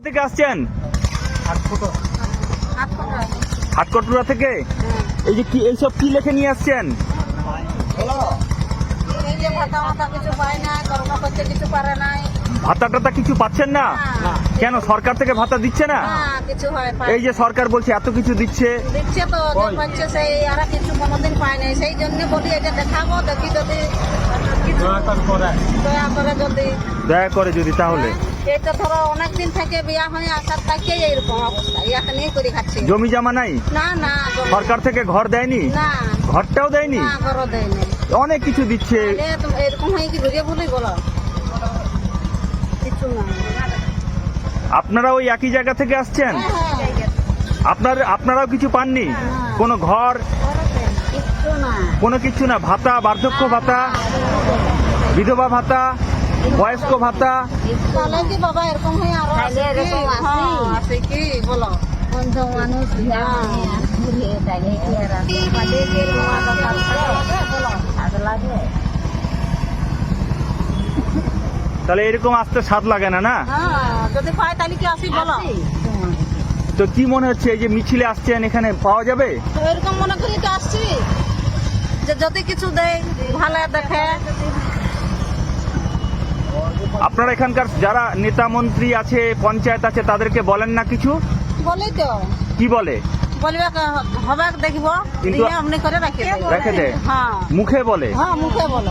থেকে আসছেন? হাটকটুরা থেকে? এই যে কি এইসব কি লেখে নিয়ে আসছেন? ভাতা কিছু পায় না করোনা করতে কিছু পারে নাই। ভাতা টাতা কিছু পাচ্ছেন না? না, কেন সরকার থেকে ভাতা দিচ্ছে না? হয় এই যে সরকার বলছে এত কিছু দিচ্ছে। দিচ্ছে তো পাচ্ছে সেই আর কিছু কোনোদিন পায় নাই। সেই জন্য বলি এটা দেখাবো দেখি যদি কিছু দয়া করে যদি দয়া করে যদি তাহলে। এটা ধরো অনেকদিন থেকে বিয়া হয়ে আসার থেকে এইরকম অবস্থা। নিয়ে করে খাচ্ছি। জমি জমা নাই? না না সরকার থেকে ঘর দেয়নি? না। ঘরটাও দেয়নি? না করো দেয় নাই অনেক কিছু দিচ্ছে। এরকম হয়ে কি ঘুরিয়ে বলি বলো? কিছু না। আপনারা ওই একই জায়গা থেকে আসছেন? হ্যাঁ, আপনার আপনারাও কিছু পাননি? কোনো ঘর? কোনো কিছু না? ভাতা বার্ধক্য ভাতা? বিধবা ভাতা? বয়স্ক ভাতা। তাহলে বাবা এরকম হয়ে আরও কি? হ্যাঁ, বলো। মানুষ তাহলে আসতে স্বাদ লাগে না না? হ্যাঁ যদি পাই তাহলে কি আসি? বলো। তো কি মনে হচ্ছে এই যে মিছিলে আসছেন এখানে পাওয়া যাবে? তো এরকম মনে করি তো আসছি। যে যদি কিছু দেয় ভালো দেখে। আপনারা এখানকার যারা নেতা মন্ত্রী আছে পঞ্চায়েত আছে তাদেরকে বলেন না কিছু? বলে তো। কি বলে? বলবে হবে দেখব কিন্তু- দিয়ে করে রাখে দেয়। রেখে দেয়? হ্যাঁ। মুখে বলে? হ্যাঁ মুখে বলো।